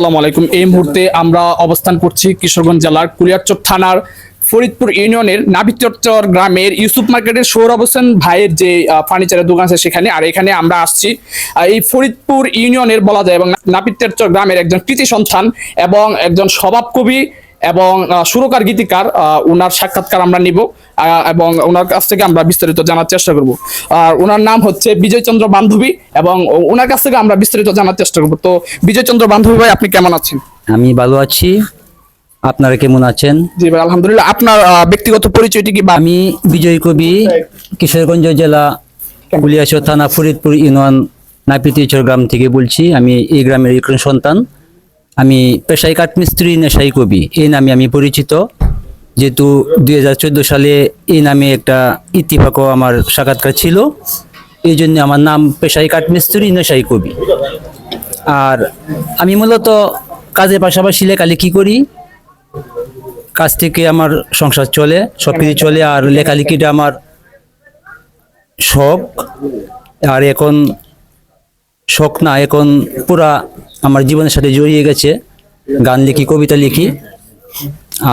আসসালামু আলাইকুম। এই মুহূর্তে আমরা অবস্থান করছি কিশোরগঞ্জ জেলার কুলিয়ারচর থানার ফরিদপুর ইউনিয়নের নাবিচর গ্রামের ইউসুফ মার্কেটের সৌর অবস্থান ভাইয়ের যে ফার্নিচারের দোকান আছে সেখানে। আর এখানে আমরা আসছি এই ফরিদপুর ইউনিয়নের বলা যায়, এবং নাবিচর গ্রামের একজন কৃতি সন্তান এবং একজন স্বভাব কবি এবং সুরকার গীতিকার ওনার সাক্ষাৎকার আমরা নিব এবং ওনার কাছ থেকে আমরা বিস্তারিত জানার চেষ্টা করব। আর ওনার নাম হচ্ছে বিজয়চন্দ্র বান্ধবী এবং ওনার কাছ থেকে আমরা বিস্তারিত জানার চেষ্টা করব। তো বিজয়চন্দ্র বান্ধবী ভাই আপনি কেমন আছেন? আমি ভালো আছি। আপনারা কেমন আছেন? জি ভাই আলহামদুলিল্লাহ। আপনার ব্যক্তিগত পরিচয়টি কি আমি বিজয় কবি কিশোরগঞ্জ জেলা কুলিয়াচর থানা ফরিদপুর ইউনিয়ন নাপিতিচর গ্রাম থেকে বলছি। আমি এই গ্রামের একজন সন্তান। আমি পেশাই কাঠমিস্ত্রি, নেশাই কবি। এই নামে আমি পরিচিত। যেহেতু দু হাজার চোদ্দ সালে এই নামে একটা ইত্তিফাকও আমার সাক্ষাৎকার ছিল। এই জন্য আমার নাম পেশাই কাঠমিস্ত্রি, নেশাই কবি। আর আমি মূলত কাজের পাশাপাশি লেখালেখি করি। কাজ থেকে আমার সংসার চলে সব কিছু চলে। আর লেখালেখিটা আমার শখ। আর এখন শখ না এখন পুরা আমার জীবনের সাথে জড়িয়ে গেছে। গান লিখি কবিতা লিখি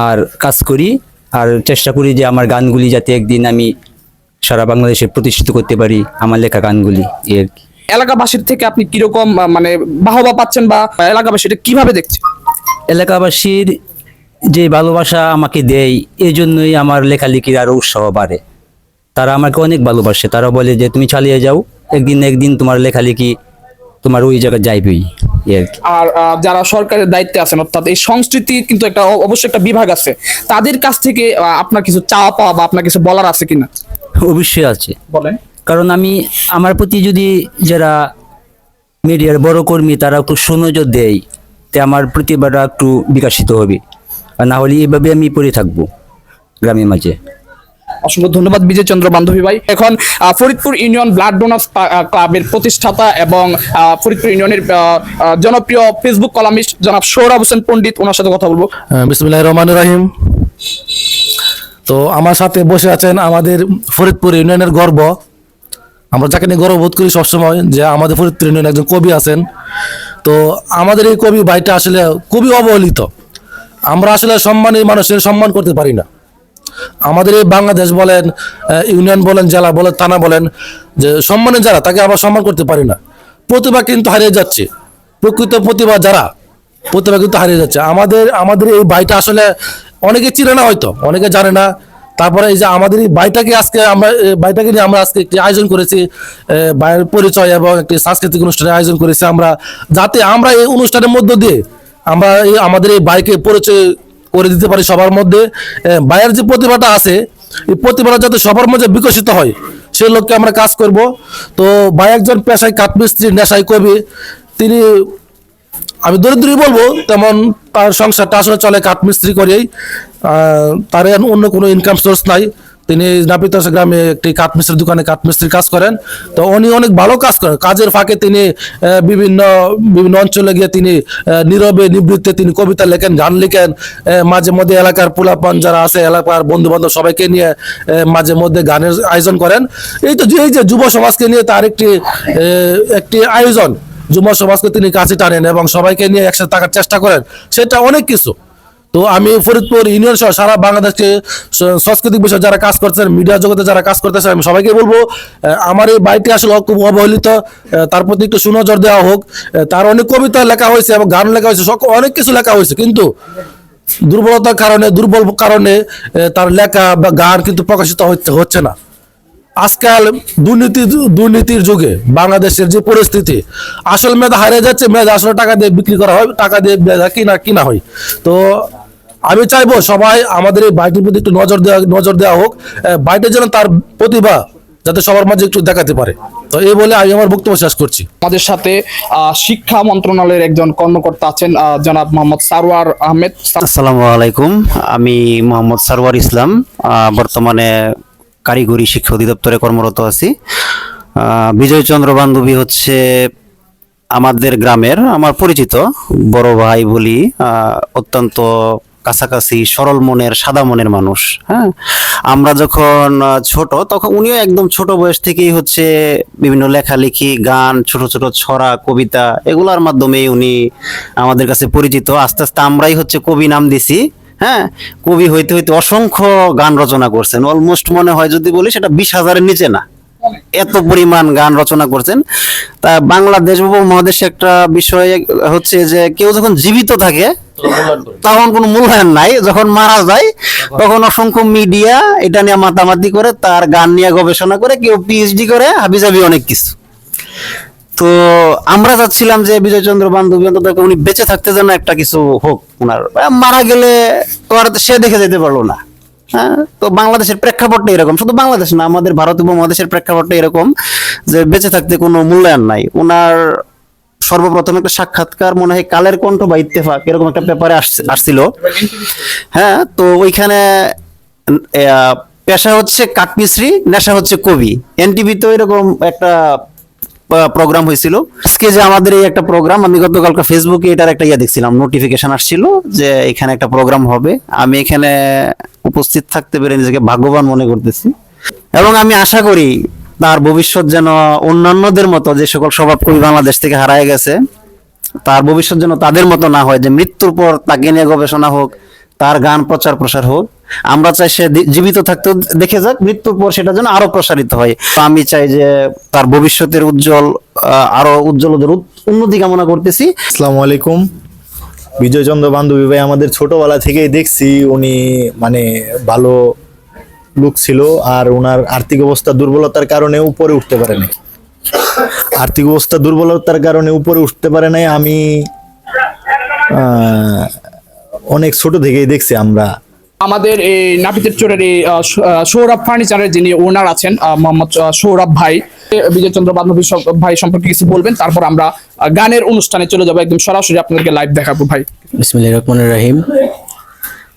আর কাজ করি আর চেষ্টা করি যে আমার গানগুলি যাতে একদিন আমি সারা বাংলাদেশে প্রতিষ্ঠিত করতে পারি আমার লেখা গানগুলি। কি এলাকাবাসীর থেকে আপনি কীরকম মানে বাহবা পাচ্ছেন বা এলাকাবাসী এটা কীভাবে দেখছে এলাকাবাসীর যে ভালোবাসা আমাকে দেয় এই জন্যই আমার লেখালেখির আরও উৎসাহ বাড়ে। তারা আমাকে অনেক ভালোবাসে। তারা বলে যে তুমি চালিয়ে যাও একদিন একদিন তোমার লেখালেখি তোমার ওই জায়গায় যাইবেই আর যারা সরকারের দায়িত্বে আছেন অর্থাৎ এই সংস্কৃতি কিন্তু একটা অবশ্যই একটা বিভাগ আছে তাদের কাছ থেকে আপনার কিছু চাওয়া পাওয়া বা আপনার কিছু বলার আছে কিনা? অবশ্যই আছে। বলেন। কারণ আমি আমার প্রতি যদি যারা মিডিয়ার বড় কর্মী তারা একটু সুনজর দেয় তে আমার প্রতিভাটা একটু বিকাশিত হবে। আর না হলে এইভাবে আমি পড়ে থাকব গ্রামের মাঝে। অসংখ্য ধন্যবাদ বিজয় চন্দ্র বান্ধবী ভাই। এখন ফরিদপুর ইউনিয়ন ব্লাড ডোনার্স ক্লাবের প্রতিষ্ঠাতা এবং ফরিদপুর ইউনিয়নের জনপ্রিয় ফেসবুক কলামিস্ট জনাব সৌরভ হোসেন পণ্ডিত, ওনার সাথে কথা বলব। বিসমুল্লাহ রহমান রাহিম। তো আমার সাথে বসে আছেন আমাদের ফরিদপুর ইউনিয়নের গর্ব। আমরা যাকে নিয়ে গর্ববোধ করি সবসময় যে আমাদের ফরিদপুর ইউনিয়নে একজন কবি আছেন। তো আমাদের এই কবি ভাইটা আসলে খুবই অবহেলিত। আমরা আসলে সম্মানী মানুষের সম্মান করতে পারি না। আমাদের এই বাংলাদেশ বলেন ইউনিয়ন বলেন, জেলা বলেন, থানা বলেন, যে সম্মানের যারা, তাকে আমরা সম্মান করতে পারি না। প্রতিভা কিন্তু হারিয়ে যাচ্ছে। প্রকৃত প্রতিভা যারা, প্রতিভা কিন্তু হারিয়ে যাচ্ছে। আমাদের আমাদের এই বাইটা আসলে অনেকে চিনে না হয়তো, অনেকে জানে না। তারপরে এই যে আমাদের এই বাইটাকে আজকে আমরা বাইটাকে নিয়ে আমরা আজকে একটি আয়োজন করেছি বাইরের পরিচয় এবং একটি সাংস্কৃতিক অনুষ্ঠানের আয়োজন করেছি আমরা। যাতে আমরা এই অনুষ্ঠানের মধ্য দিয়ে আমরা এই, আমাদের এই বাইকে পরিচয় করে দিতে পারি সবার মধ্যে। বাইরের যে প্রতিভাটা আছে, এই প্রতিভাটা যাতে সবার মধ্যে বিকশিত হয়, সে লক্ষ্যে আমরা কাজ করব। তো ভাই একজন পেশায় কাঠমিস্ত্রি, নেশায় কবি। তিনি, আমি দরিদ্রই বলব, তেমন তার সংসারটা আসলে চলে কাঠমিস্ত্রি করেই। তার অন্য কোনো ইনকাম সোর্স নাই। তিনি নাপিতাস গ্রামে একটি কাঠমিস্ত্রির দোকানে কাঠমিস্ত্রির কাজ করেন। তো উনি অনেক ভালো কাজ করেন। কাজের ফাঁকে তিনি বিভিন্ন বিভিন্ন অঞ্চলে গিয়ে তিনি নীরবে নিবৃত্তে তিনি কবিতা লেখেন, গান লিখেন। মাঝে মধ্যে এলাকার পোলাপান যারা আছে, এলাকার বন্ধু বান্ধব সবাইকে নিয়ে মাঝে মধ্যে গানের আয়োজন করেন। এই তো এই যে যুব সমাজকে নিয়ে তার একটি একটি আয়োজন। যুব সমাজকে তিনি কাছে টানেন এবং সবাইকে নিয়ে একসাথে থাকার চেষ্টা করেন। সেটা অনেক কিছু। তো আমি ফরিদপুর ইউনিয়ন সহ সারা বাংলাদেশে সাংস্কৃতিক বিষয়ে যারা কাজ করছেন মিডিয়া জগতে যারা কাজ করতেছেন, আমি সবাইকে বলব আমার এই বাড়িটি আসলে খুব অবহেলিত। তার প্রতি একটু সুনজর দেওয়া হোক। তার অনেক কবিতা লেখা হয়েছে এবং গান লেখা হয়েছে অনেক কিছু লেখা হয়েছে, কিন্তু দুর্বলতার কারণে, দুর্বল কারণে তার লেখা বা গান কিন্তু প্রকাশিত হচ্ছে হচ্ছে না। আজকাল দুর্নীতি, দুর্নীতির যুগে বাংলাদেশের যে পরিস্থিতি, আসল মেধা হারিয়ে যাচ্ছে, মেধা আসলে টাকা দিয়ে বিক্রি করা হয়, টাকা দিয়ে মেধা কিনা কিনা হয়। তো আমি চাইব সবাই আমাদের এই বাইটির প্রতি একটু নজর দেওয়া নজর দেওয়া হোক। বাইটের যেন তার প্রতিভা যাতে সবার মাঝে একটু দেখাতে পারে। তো এই বলে আমি আমার বক্তব্য শেষ করছি। আমাদের সাথে শিক্ষা মন্ত্রণালয়ের একজন কর্মকর্তা আছেন জনাব মোহাম্মদ সারওয়ার আহমেদ। আসসালামু আলাইকুম। আমি মোহাম্মদ সারওয়ার ইসলাম বর্তমানে কারিগরি শিক্ষা অধিদপ্তরে কর্মরত আছি। আহ, বিজয়চন্দ্র বান্ধবী হচ্ছে আমাদের গ্রামের আমার পরিচিত বড় ভাই বলি অত্যন্ত কাছাকাছি সরল মনের, সাদা মনের মানুষ হ্যাঁ? আমরা যখন ছোট, তখন উনিও একদম ছোট বয়স থেকেই হচ্ছে বিভিন্ন লেখালেখি, গান, ছোট ছোট ছড়া, কবিতা, এগুলোর মাধ্যমে উনি আমাদের কাছে পরিচিত। আস্তে আস্তে আমরাই হচ্ছে কবি নাম দিছি হ্যাঁ? কবি হইতে হইতে অসংখ্য গান রচনা করছেন। অলমোস্ট মনে হয় যদি বলি সেটা বিশ হাজারের নিচে না। এত পরিমাণ গান রচনা করছেন। তা বাংলাদেশ উপমহাদেশে একটা বিষয় হচ্ছে যে কেউ যখন জীবিত থাকে তখন কোনো মূল্যায়ন নাই। যখন মারা যায়, তখন অসংখ্য মিডিয়া এটা নিয়ে মাতামাতি করে, তার গান নিয়ে গবেষণা করে, কেউ পিএইচডি করে, হাবিজাবি অনেক কিছু। তো আমরা চাচ্ছিলাম যে বিজয়চন্দ্র বান্ধবী অন্তত উনি বেঁচে থাকতে যেন একটা কিছু হোক ওনার। মারা গেলে তো আর সে দেখে যেতে পারল না। হ্যাঁ তো বাংলাদেশের প্রেক্ষাপটটা এরকম। শুধু বাংলাদেশ না, আমাদের ভারত উপমহাদেশের প্রেক্ষাপটটা এরকম যে বেঁচে থাকতে কোনো মূল্যায়ন নাই। ওনার সর্বপ্রথম একটা সাক্ষাৎকার, মনে হয় কালের কণ্ঠ বা ইত্তেফাক এরকম একটা পেপারে আসছিল। হ্যাঁ তো ওইখানে পেশা হচ্ছে কাঠমিস্ত্রি নেশা হচ্ছে কবি। এনটিভি তো এরকম একটা প্রোগ্রাম হয়েছিল। আজকে যে আমাদের এই একটা প্রোগ্রাম, আমি গতকালকে ফেসবুকে এটার একটা ইয়ে দেখছিলাম, নোটিফিকেশন আসছিল যে এখানে একটা প্রোগ্রাম হবে। আমি এখানে উপস্থিত থাকতে পেরে নিজেকে ভাগ্যবান মনে করতেছি। এবং আমি আশা করি তার ভবিষ্যৎ যেন অন্যান্যদের মতো যে সকল স্বভাব কবি বাংলাদেশ থেকে হারায় গেছে, তার ভবিষ্যৎ যেন তাদের মতো না হয়, যে মৃত্যুর পর তাকে নিয়ে গবেষণা হোক, তার গান প্রচার প্রসার হোক, আমরা চাই সে জীবিত থাকতে দেখে যাক, মৃত্যুর পর সেটা যেন আরও প্রসারিত হয়। আমি চাই যে তার ভবিষ্যতের উজ্জ্বল আরও উজ্জ্বল ওদের উন্নতি কামনা করতেছি। আসসালামু আলাইকুম। বিজয়চন্দ্র বান্ধবী ভাই আমাদের ছোটবেলা থেকেই দেখছি, উনি মানে ভালো লোক ছিল আর ওনার আর্থিক অবস্থা দুর্বলতার কারণে উপরে উঠতে পারে নাই। আর্থিক অবস্থা দুর্বলতার কারণে উপরে উঠতে পারে নাই। আমি আহ, অনেক ছোট থেকেই দেখছি আমরা। আমাদের এই নাপিতের চোরের এই সৌরভ ফার্নিচারের যিনি ওনার আছেন মোহাম্মদ সৌরভ ভাই বিজয়চন্দ্র বান্ধবী ভাই সম্পর্কে কিছু বলবেন তারপর আমরা গানের অনুষ্ঠানে চলে যাব। একদম সরাসরি আপনাদেরকে লাইভ দেখাবো ভাই। বিসমিল্লাহির রহমানির রহিম।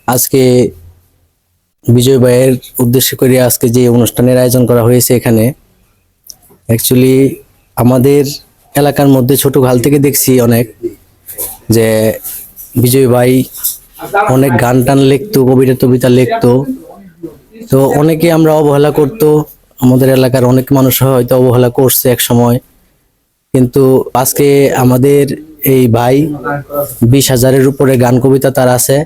আজকে বিজয় ভাইয়ের উদ্দেশ্য করে আজকে যে অনুষ্ঠানের আয়োজন করা হয়েছে এখানে অ্যাকচুয়ালি আমাদের এলাকার মধ্যে ছোট ঘাল থেকে দেখছি অনেক যে বিজয় ভাই অনেক গান টান লিখতো, কবিতা টবিতা লিখতো। তো অনেকে আমরা অবহেলা করতো, আমাদের এলাকার অনেক মানুষ হয়তো অবহেলা করছে এক সময়। কিন্তু আজকে আমাদের এই ভাই বিশ হাজারের উপরে গান কবিতা তার আছে।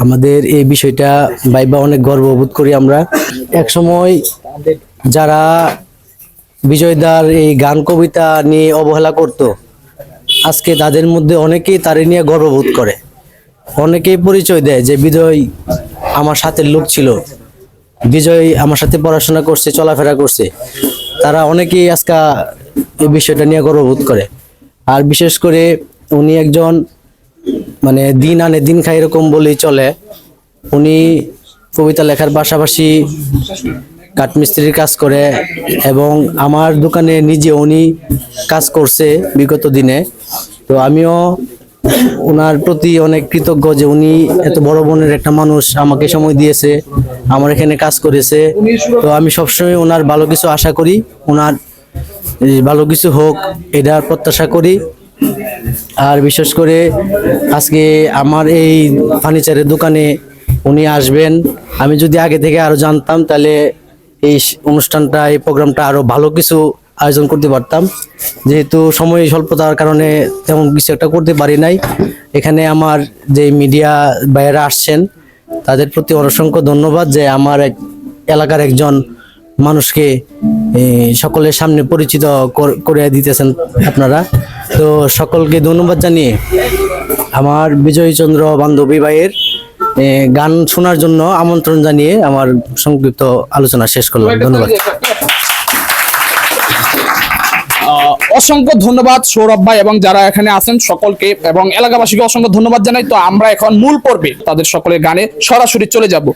আমাদের এই বিষয়টা ভাইবা অনেক গর্ববোধ করি আমরা। এক সময় যারা বিজয়দার এই গান, কবিতা নিয়ে অবহেলা করত, আজকে তাদের মধ্যে অনেকেই তারে নিয়ে গর্ববোধ করে। অনেকেই পরিচয় দেয় যে, বিজয় আমার সাথে লোক ছিল। বিজয় আমার সাথে পড়াশোনা করছে, চলাফেরা করছে। তারা অনেকেই আজকা এই বিষয়টা নিয়ে গর্ববোধ করে। আর বিশেষ করে উনি একজন মানে দিন আনে দিন খায় এরকম বলেই চলে। উনি কবিতা লেখার পাশাপাশি কাঠমিস্ত্রির কাজ করে এবং আমার দোকানে নিজে উনি কাজ করছে বিগত দিনে। তো আমিও ওনার প্রতি অনেক কৃতজ্ঞ যে উনি এত বড় বোনের একটা মানুষ, আমাকে সময় দিয়েছে, আমার এখানে কাজ করেছে। তো আমি সবসময় ওনার ভালো কিছু আশা করি ওনার ভালো কিছু হোক, এটার প্রত্যাশা করি। আর বিশেষ করে আজকে আমার এই ফার্নিচারের দোকানে উনি আসবেন। আমি যদি আগে থেকে আরও জানতাম, তাহলে এই অনুষ্ঠানটা, এই প্রোগ্রামটা আরও ভালো কিছু আয়োজন করতে পারতাম। যেহেতু সময় স্বল্পতার কারণে তেমন কিছু একটা করতে পারি নাই। এখানে আমার যে মিডিয়া ভাইয়েরা আসছেন, তাদের প্রতি অসংখ্য ধন্যবাদ যে আমার এক এলাকার একজন মানুষকে সকলের সামনে পরিচিত কর- দিতেছেন আপনারা। তো সকলকে ধন্যবাদ জানিয়ে আমার বিজয়চন্দ্র বান্ধবী ভাইয়ের গান শোনার জন্য আমন্ত্রণ জানিয়ে আমার সংক্ষিপ্ত আলোচনা শেষ করলাম। ধন্যবাদ। অসংখ্য ধন্যবাদ সৌরভ ভাই এবং যারা এখানে আছেন সকলকে এবং এলাকাবাসীকে অসংখ্য ধন্যবাদ জানাই। তো আমরা এখন মূল পর্বে তাদের সকলের গানে সরাসরি চলে যাব।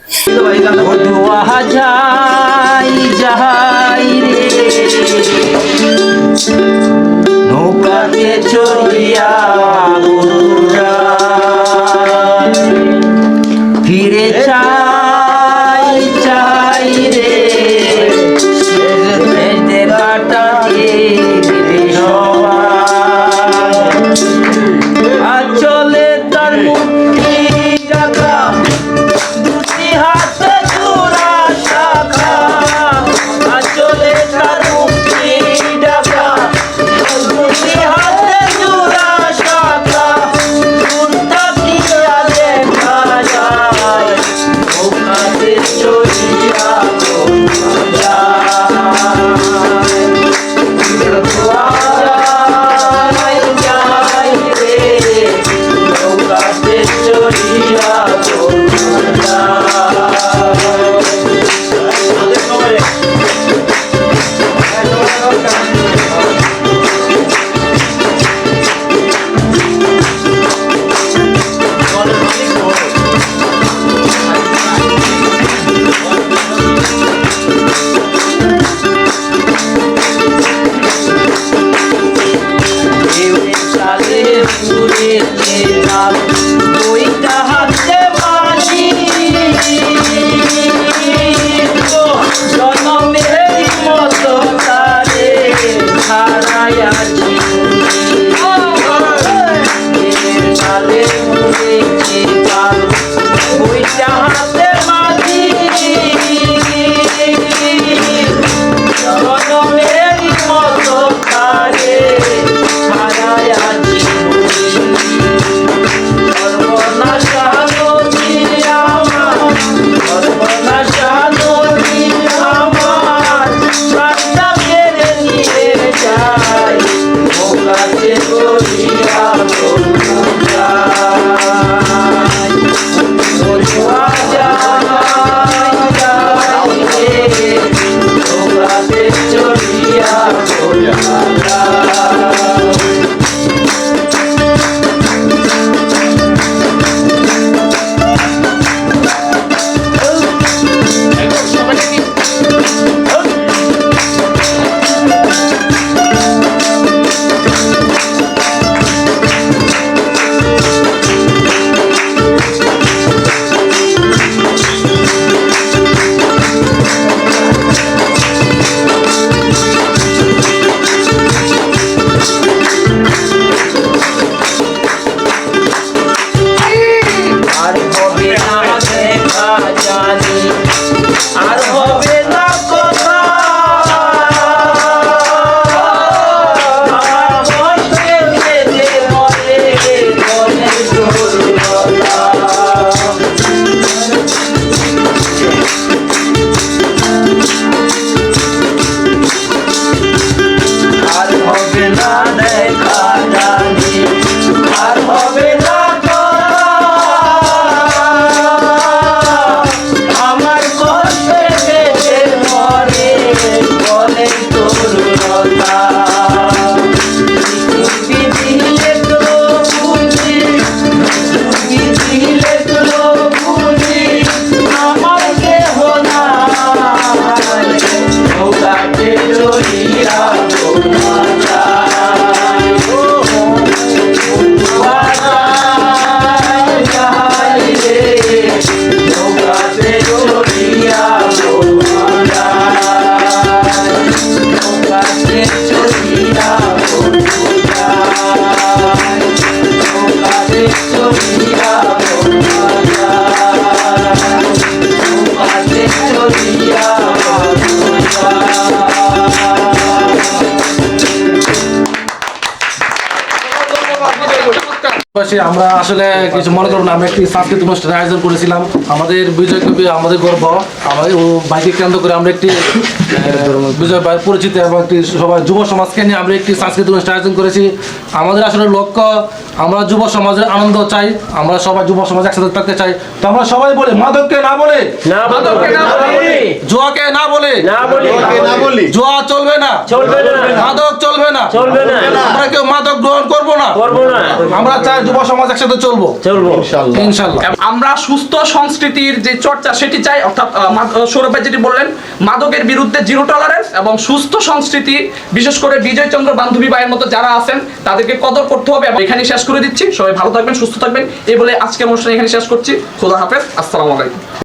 নৌকাতে চড়িয়া Yeah. আমরা আসলে কিছু মনে করব না আমরা একটি সাংস্কৃতিক অনুষ্ঠানের আয়োজন করেছিলাম। আমাদের বিজয় কবি আমাদের গর্ব আমাদের ও বাইকে কেন্দ্র করে আমরা একটি বিজয় ভাই পরিচিত এবং একটি সবাই যুব সমাজকে নিয়ে আমরা একটি সাংস্কৃতিক অনুষ্ঠান আয়োজন করেছি। আমাদের আসলে লক্ষ্য আমরা যুব সমাজের আনন্দ চাই আমরা সবাই যুব সমাজ একসাথে থাকতে চাই। তো আমরা সবাই বলি মাদককে না বলে জোয়াকে না বলি না বলে না বলি না বলি। জুয়া চলবে না চলবে না মাদক চলবে না চলবে না। আমরা কেউ মাদক গ্রহণ করব না। করব না। আমরা চাই যুব সমাজ একসাথে চলবো। চলবো। ইনশাল্লাহ আমরা সুস্থ সংস্কৃতির যে চর্চা সেটি চাই অর্থাৎ সৌরভ ভাই যেটি বললেন মাদকের বিরুদ্ধে জিরো টলারেন্স এবং সুস্থ সংস্কৃতি বিশেষ করে বিজয় চন্দ্র বান্ধবী ভাইয়ের মতো যারা আছেন তাদেরকে কদর করতে হবে এবং এখানে শেষ করে দিচ্ছি। সবাই ভালো থাকবেন সুস্থ থাকবেন। এই বলে আজকের অনুষ্ঠান এখানে শেষ করছি। খোদা হাফেজ। আসসালামু আলাইকুম।